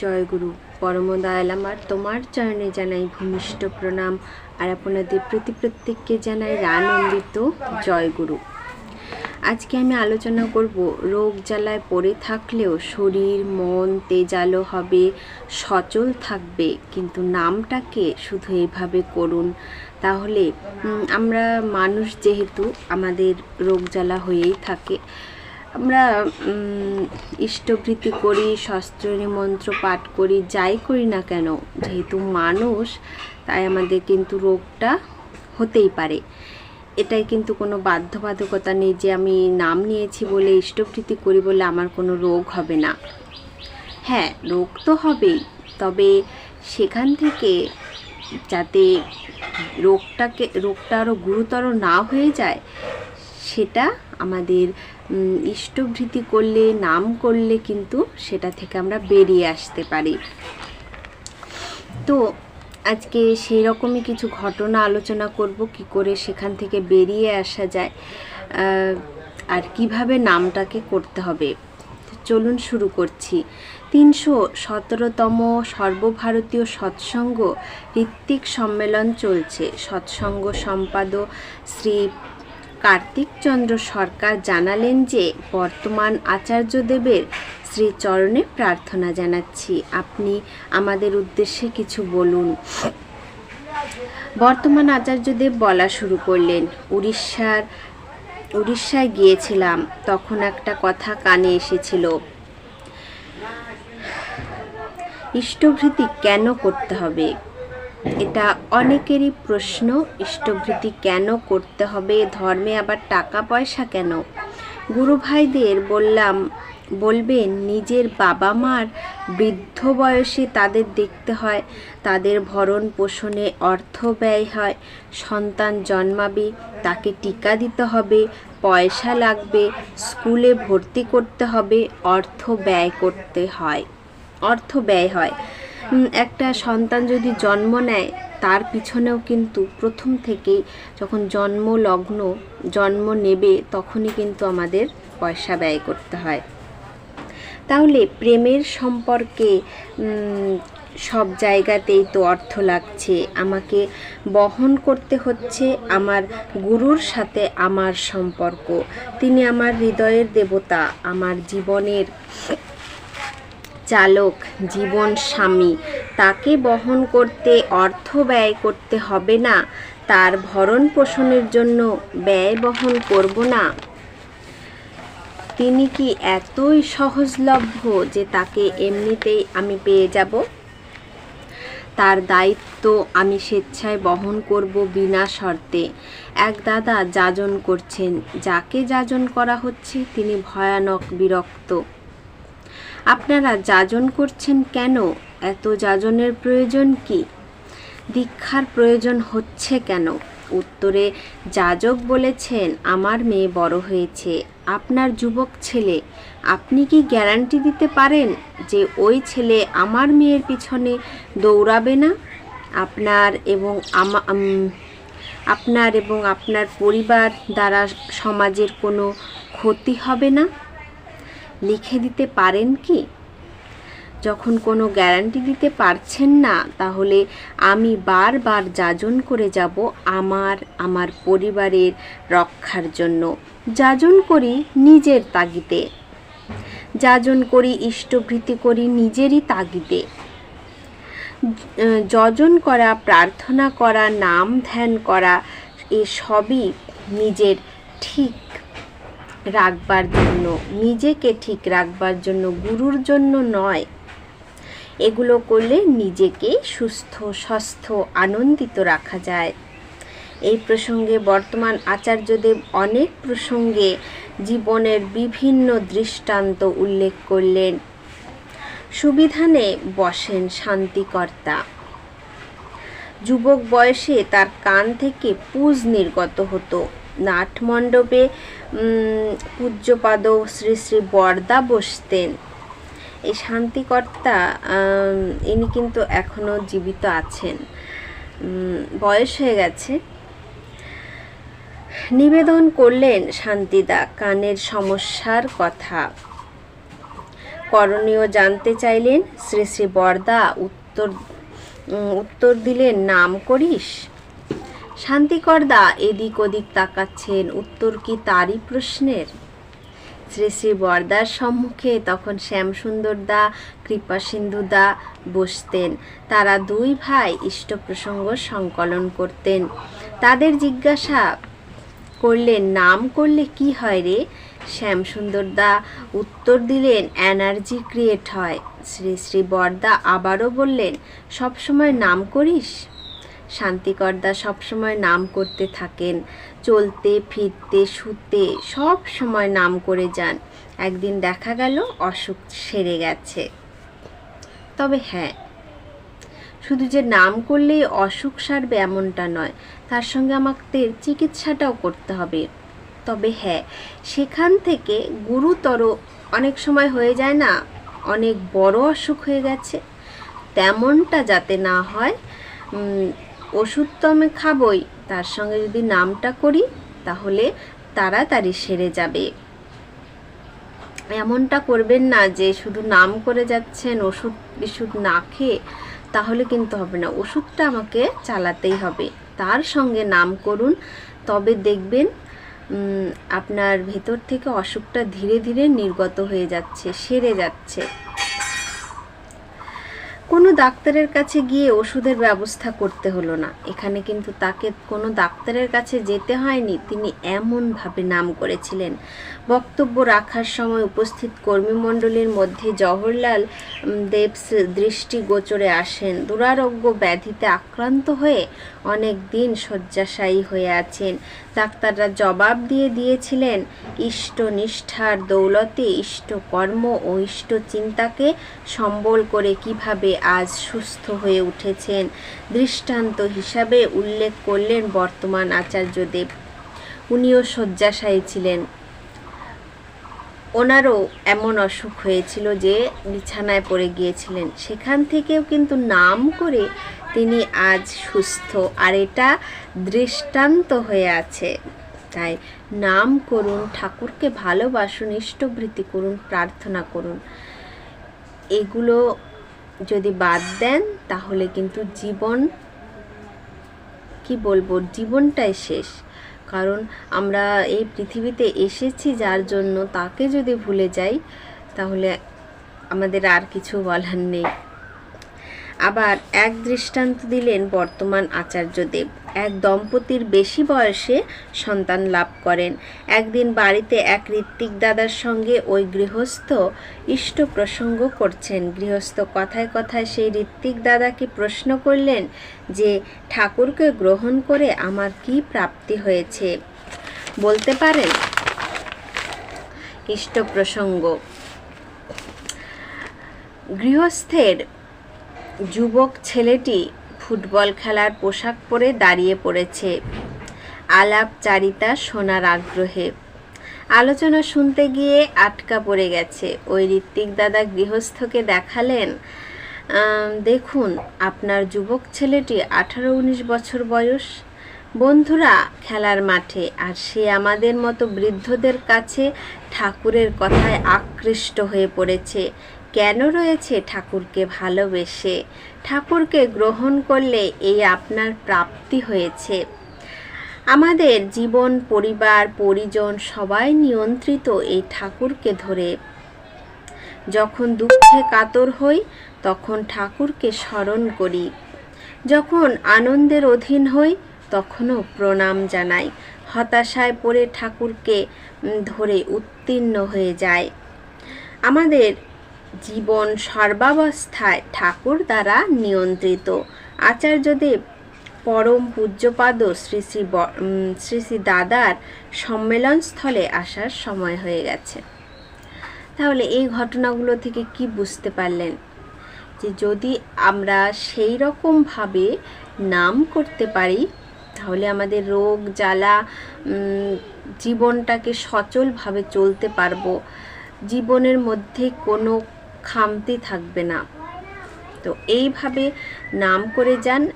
জয়গুরু পরম দয়াল আমার তোমার চরণে জানাই ভূমিষ্ঠ প্রণাম আর আপনাদের প্রতি প্রত্যেককে জানাই আনন্দিত জয়গুরু আজকে আমি আলোচনা করব রোগ জ্বালায় পড়ে থাকলেও শরীর, মন তেজালো হবে, সচল থাকবে, কিন্তু নামটাকে শুধু এভাবে করুন। তাহলে আমরা মানুষ যেহেতু আমাদের রোগ জ্বালা হয়েই থাকে আমরা ইষ্টভৃতি করি শস্ত্রনী মন্ত্র পাঠ করি, যাই করি না কেন, যেহেতু মানুষ, তাই আমাদের কিন্তু রোগটা হতেই পারে। এটাই কিন্তু কোনো বাধ্যবাধকতা নেই যে আমি নাম নিয়েছি বলে ইষ্টভৃতি করি বলে আমার কোনো রোগ হবে না। হ্যাঁ রোগ তো হবেই, তবে সেখান থেকে যাতে রোগটাকে, রোগটা আরও গুরুতর না হয়ে যায়, সেটা আমাদের ইষ্টভৃতি করলে, নাম করলে কিন্তু সেটা থেকে আমরা বেরিয়ে আসতে পারি। তো আজকে সেই রকমই কিছু ঘটনা আলোচনা করব, কি করে সেখান থেকে বেরিয়ে আসা যায় আর কীভাবে নামটাকে করতে হবে। চলুন শুরু করছি। তিনশো সতেরোতম সর্বভারতীয় সৎসঙ্গ ঋত্বিক সম্মেলন চলছে। সৎসঙ্গ সম্পাদক শ্রী কার্তিকচন্দ্র সরকার জানালেন যে, বর্তমান আচার্যদেবের শ্রীচরণে প্রার্থনা জানাচ্ছি। আপনি আমাদের উদ্দেশ্যে কিছু বলুন। বর্তমান আচার্যদেব বলা শুরু করলেন, উড়িষ্যার, উড়িষ্যায় গিয়েছিলাম, তখন একটা কথা কানে এসেছিল। ইষ্টভৃতি কেন করতে হবে? এটা অনেকেরই প্রশ্ন ইষ্টভৃতি কেন করতে হবে, ধর্মে আবার টাকা পয়সা কেন? গুরু ভাইদের বললাম, বলবেন নিজের বাবা মার বৃদ্ধ বয়সে তাদের দেখতে হয়, তাদের ভরণ পোষণে অর্থ ব্যয় হয়, সন্তান জন্মাবে, তাকে টিকা দিতে হবে, পয়সা লাগবে, স্কুলে ভর্তি করতে হবে, অর্থ ব্যয় করতে হয়, অর্থ ব্যয় হয়। একটা সন্তান যদি জন্ম নেয়, তার পিছনেও কিন্তু প্রথম থেকেই যখন জন্ম লগ্ন, জন্ম নেবে, তখনই কিন্তু আমাদের পয়সা ব্যয় করতে হয়। তাহলে প্রেমের সম্পর্কে সব জায়গাতেই তো অর্থ লাগছে। আমাকে বহন করতে হচ্ছে আমার গুরুর সাথে আমার সম্পর্ক। তিনি আমার হৃদয়ের দেবতা, আমার জীবনের চালক, জীবন স্বামী, তাকে বহন করতে অর্থ ব্যয় করতে হবে না, তার ভরণ পোষণের জন্য ব্যয় বহন করব না। তিনি কি এতই সহজলভ্য যে তাকে এমনিতেই আমি পেয়ে যাব? তার দায়িত্ব আমি স্বেচ্ছায় বহন করব বিনা শর্তে। এক দাদা যাজন করছেন, যাকে যাজন করা হচ্ছে তিনি ভয়ানক বিরক্ত। আপনারা যাজন করছেন কেন? এত যাজনের প্রয়োজন কি? দীক্ষার প্রয়োজন হচ্ছে কেন? উত্তরে, যাজক বলেছেন, আমার মেয়ে বড় হয়েছে, আপনার যুবক ছেলে, আপনি কি গ্যারান্টি দিতে পারেন যে ওই ছেলে আমার মেয়ের পিছনে দৌড়াবে না? আপনার এবং আপনার এবং আপনার পরিবার দ্বারা সমাজের কোনো ক্ষতি হবে না? লিখে দিতে পারেন কি? যখন কোনো গ্যারান্টি দিতে পারছেন না, তাহলে আমি বারবার যাজন করে যাব আমার আমার পরিবারের রক্ষার জন্য। যাজন করি নিজের তাগিদে। যাজন করি ইষ্টভৃতি করি নিজেরই তাগিদে। যজন করা, প্রার্থনা করা, নাম ধ্যান করা, এসবই নিজের ঠিক রাখবার জন্য, নিজেকে ঠিক রাখবার জন্য, গুরুর জন্য নয়। এগুলো করলে নিজেকে সুস্থ, স্বাস্থ্য, আনন্দিত রাখা যায়। এই প্রসঙ্গে বর্তমান আচার্যদেব অনেক প্রসঙ্গে জীবনের বিভিন্ন দৃষ্টান্ত উল্লেখ করলেন। সুবিধানে বসেন শান্তিকর্তা। যুবক বয়সে তার কান থেকে পুজ নির্গত হতো। নাটমণ্ডপে উম, পূজ্যপাদ শ্রী শ্রী বরদা বসতেন। এই শান্তিকর্তা ইনি কিন্তু এখনও জীবিত আছেন। বয়স হয়ে গেছে। নিবেদন করলেন শান্তিদা কানের সমস্যার কথা। করণীয় জানতে চাইলেন শ্রী শ্রী বরদা উত্তর উত্তর দিলেন নাম করিস? শান্তিকরদা এদিক ওদিক তাকাচ্ছেন উত্তর কি তারই প্রশ্নের? শ্রী শ্রী বরদার সম্মুখে তখন শ্যামসুন্দর দা দা বসতেন। তারা দুই ভাই ইষ্ট প্রসঙ্গ সংকলন করতেন। তাদের জিজ্ঞাসা করলেন, নাম করলে কি হয় রে? শ্যামসুন্দর দা উত্তর দিলেন, এনার্জি ক্রিয়েট হয়। শ্রী শ্রী বরদা আবারও বললেন, সবসময় নাম করিস? শান্তিকরদা সবসময় নাম করতে থাকেন। চলতে, ফিরতে, শুতে সব সময় নাম করে যান। একদিন দেখা গেল, অসুখ সেরে গেছে। তবে হ্যাঁ শুধু যে নাম করলেই অসুখ সারবে এমনটা নয়, তার সঙ্গে আমাদের চিকিৎসাটাও করতে হবে। তবে হ্যাঁ সেখান থেকে গুরুতর অনেক সময় হয়ে যায় না, অনেক বড় অসুখ হয়ে গেছে। তেমনটা যাতে না হয় ওষুধ তো আমি খাবই। তার সঙ্গে যদি নামটা করি, তাহলে তাড়াতাড়ি সেরে যাবে। এমনটা করবেন না যে শুধু নাম করে যাচ্ছেন, ওষুধ বিশুধ না খেয়ে, তাহলে কিন্তু হবে না। ওষুধটা আমাকে চালাতেই হবে। তার সঙ্গে নাম করুন, তবে দেখবেন আপনার ভেতর থেকে অসুখটা ধীরে ধীরে নির্গত হয়ে যাচ্ছে, সেরে যাচ্ছে। কোনো ডাক্তারের কাছে গিয়ে ওষুধের ব্যবস্থা করতে হলো না। এখানে কিন্তু তাকে কোনো ডাক্তারের কাছে যেতে হয়নি তিনি এমনভাবে নাম করেছিলেন। বক্তব্য রাখার সময় উপস্থিত কর্মীমণ্ডলীর মধ্যে জওহরলাল উম, দেব দৃষ্টি গোচরে আসেন। দুরারোগ্য ব্যাধিতে আক্রান্ত হয়ে অনেক দিন শয্যাশায়ী হয়ে আছেন। ডাক্তাররা জবাব দিয়ে দিয়েছিলেন ইষ্ট নিষ্ঠার দৌলতে ইষ্ট কর্ম ও ইষ্ট চিন্তাকে সম্বল করে কীভাবে আজ সুস্থ হয়ে উঠেছেন। দৃষ্টান্ত হিসাবে উল্লেখ করলেন বর্তমান আচার্যদেব উনিও শয্যাশায়ী ছিলেন। ওনারও এমন অসুখ হয়েছিল যে বিছানায় পড়ে গিয়েছিলেন। সেখান থেকেও কিন্তু নাম করে তিনি আজ সুস্থ আর এটা দৃষ্টান্ত হয়ে আছে। তাই নাম করুন, ঠাকুরকে ভালোবাসুন ইষ্টবৃত্তি করুন, প্রার্থনা করুন। এগুলো যদি বাদ দেন, তাহলে কিন্তু জীবন, কি বলব, জীবনটাই শেষ। কারণ আমরা এই পৃথিবীতে এসেছি যার জন্য তাকে যদি ভুলে যাই, তাহলে আমাদের আর কিছু বলার নেই। আবার এক দৃষ্টান্ত দিলেন বর্তমান আচার্যদেব এক দম্পতির বেশি বয়সে সন্তান লাভ করেন। একদিন বাড়িতে এক ঋত্বিক দাদার সঙ্গে ওই গৃহস্থ ইষ্ট প্রসঙ্গ করছেন। গৃহস্থ কথায় কথায় সেই ঋত্বিক দাদাকে প্রশ্ন করলেন যে, ঠাকুরকে গ্রহণ করে আমার কি প্রাপ্তি হয়েছে? বলতে পারেন, ইষ্ট প্রসঙ্গ। গৃহস্থের যুবক ছেলেটি ফুটবল খেলার পোশাক পরে দাঁড়িয়ে পড়েছে। আলাপচারিতা শোনার আগ্রহে। আলোচনা শুনতে গিয়ে আটকা পড়ে গেছে। ওই ঋত্বিক দাদা গৃহস্থকে দেখালেন দেখুন, আপনার যুবক ছেলেটি আঠারো উনিশ বছর বয়স। বন্ধুরা, খেলার মাঠে, আর সে আমাদের মতো বৃদ্ধদের কাছে ঠাকুরের কথায় আকৃষ্ট হয়ে পড়েছে। কেন রয়েছে ঠাকুরকে ভালোবেসে? ঠাকুরকে গ্রহণ করলে এই আপনার প্রাপ্তি হয়েছে। আমাদের জীবন, পরিবার, পরিজন সবাই নিয়ন্ত্রিত এই ঠাকুরকে ধরে। যখন দুঃখে কাতর হই, তখন ঠাকুরকে স্মরণ করি। যখন আনন্দের অধীন হই, তখনও প্রণাম জানাই। হতাশায় পড়ে ঠাকুরকে ধরে উত্তীর্ণ হয়ে যায়। আমাদের জীবন সর্বাবস্থায় ঠাকুর দ্বারা নিয়ন্ত্রিত। আচার্যদেব পরম পূজ্যপাদ শ্রী শ্রী শ্রী শ্রী দাদার সম্মেলনস্থলে আসার সময় হয়ে গেছে। তাহলে এই ঘটনাগুলো থেকে কি বুঝতে পারলেন? যে যদি আমরা সেই রকমভাবে নাম করতে পারি, তাহলে আমাদের রোগ, জ্বালা জীবনটাকে সচলভাবে চলতে পারব। জীবনের মধ্যে কোনো খামতি থাকবে না। তো এইভাবে নাম করে যান,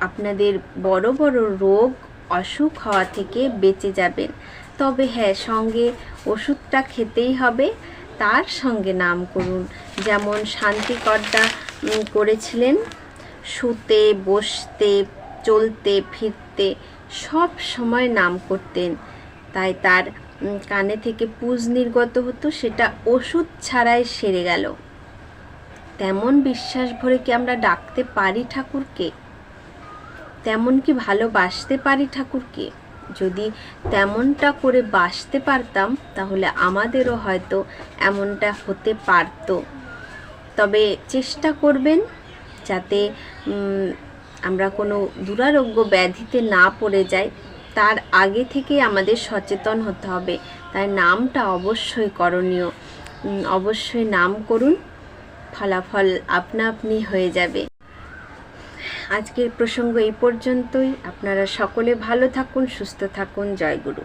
আপনাদের বড় বড় রোগ, অসুখ হওয়া থেকে বেঁচে যাবেন। তবে হ্যাঁ সঙ্গে ওষুধটা খেতেই হবে। তার সঙ্গে নাম করুন। যেমন শান্তিকর্তা করেছিলেন, শুতে, বসতে, চলতে, ফিরতে, সব সময় নাম করতেন। তাই তার কানে থেকে পুজ নির্গত হতো, সেটা ওষুধ ছাড়াই সেরে গেল। তেমন বিশ্বাস ভরে কি আমরা ডাকতে পারি ঠাকুরকে? তেমন কি ভালোবাসতে পারি ঠাকুরকে? যদি তেমনটা করে বাসতে পারতাম, তাহলে আমাদেরও হয়তো এমনটা হতে পারতো। তবে চেষ্টা করবেন যাতে আমরা কোনো দুরারোগ্য ব্যাধিতে না পড়ে যাই। তার আগে থেকে আমাদের সচেতন হতে হবে। তাই নামটা অবশ্যই করণীয়। অবশ্যই নাম করুন, ফলাফল আপনা আপনি হয়ে যাবে। আজকের প্রসঙ্গ এই পর্যন্তই। আপনারা সকলে ভালো থাকুন, সুস্থ থাকুন। জয় গুরু।